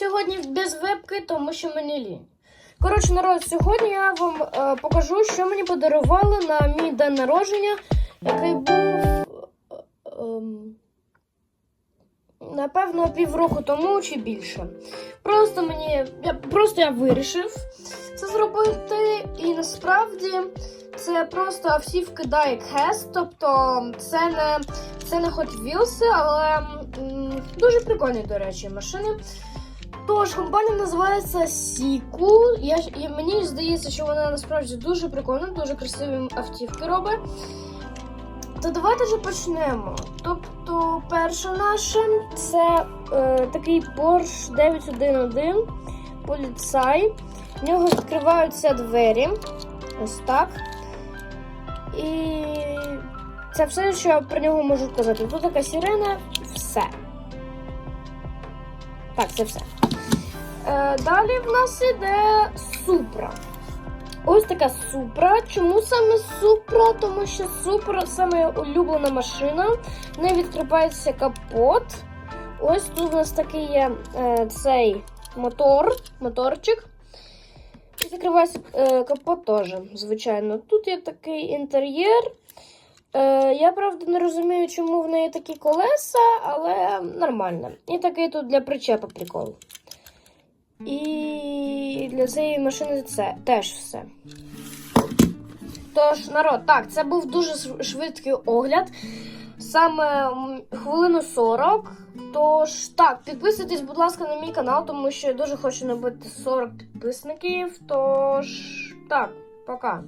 сьогодні без вебки, тому що мені лінь. Коротше, народ, сьогодні я вам е, покажу, що мені подарували на мій день народження, який був. е, ем, Напевно, півроку тому чи більше. Просто мені. Я, просто я вирішив це зробити, і насправді це просто автівки Diecast, тобто це не, це не Hot Wheels, але м, дуже прикольні, до речі, машини. Тож, компанія називається Сіку. Я, і мені здається, що вона насправді дуже прикольна, дуже красиві автівки робить. То давайте вже почнемо. Тобто, перша наша це е, такий Porsche 911 поліцай. В нього відкриваються двері. Ось так. І це все, що я про нього можу сказати. Тут така сирена, все. Так, це все. Е, далі в нас іде Супра. Ось така Супра. Чому саме Супра? Тому що Супра моя улюблена машина. В неї відкривається капот. Ось тут у нас такий є е, цей мотор, моторчик. І закривається е, капот теж, звичайно. Тут є такий інтер'єр. Е, я правда не розумію, чому в неї такі колеса, але нормально. І такий тут для причепа прикол. І для цієї машини це теж все. Тож, народ, так, це був дуже швидкий огляд. Саме хвилину 40. Тож, так, підписуйтесь, будь ласка, на мій канал, тому що я дуже хочу набити 40 підписників. Тож, так, пока.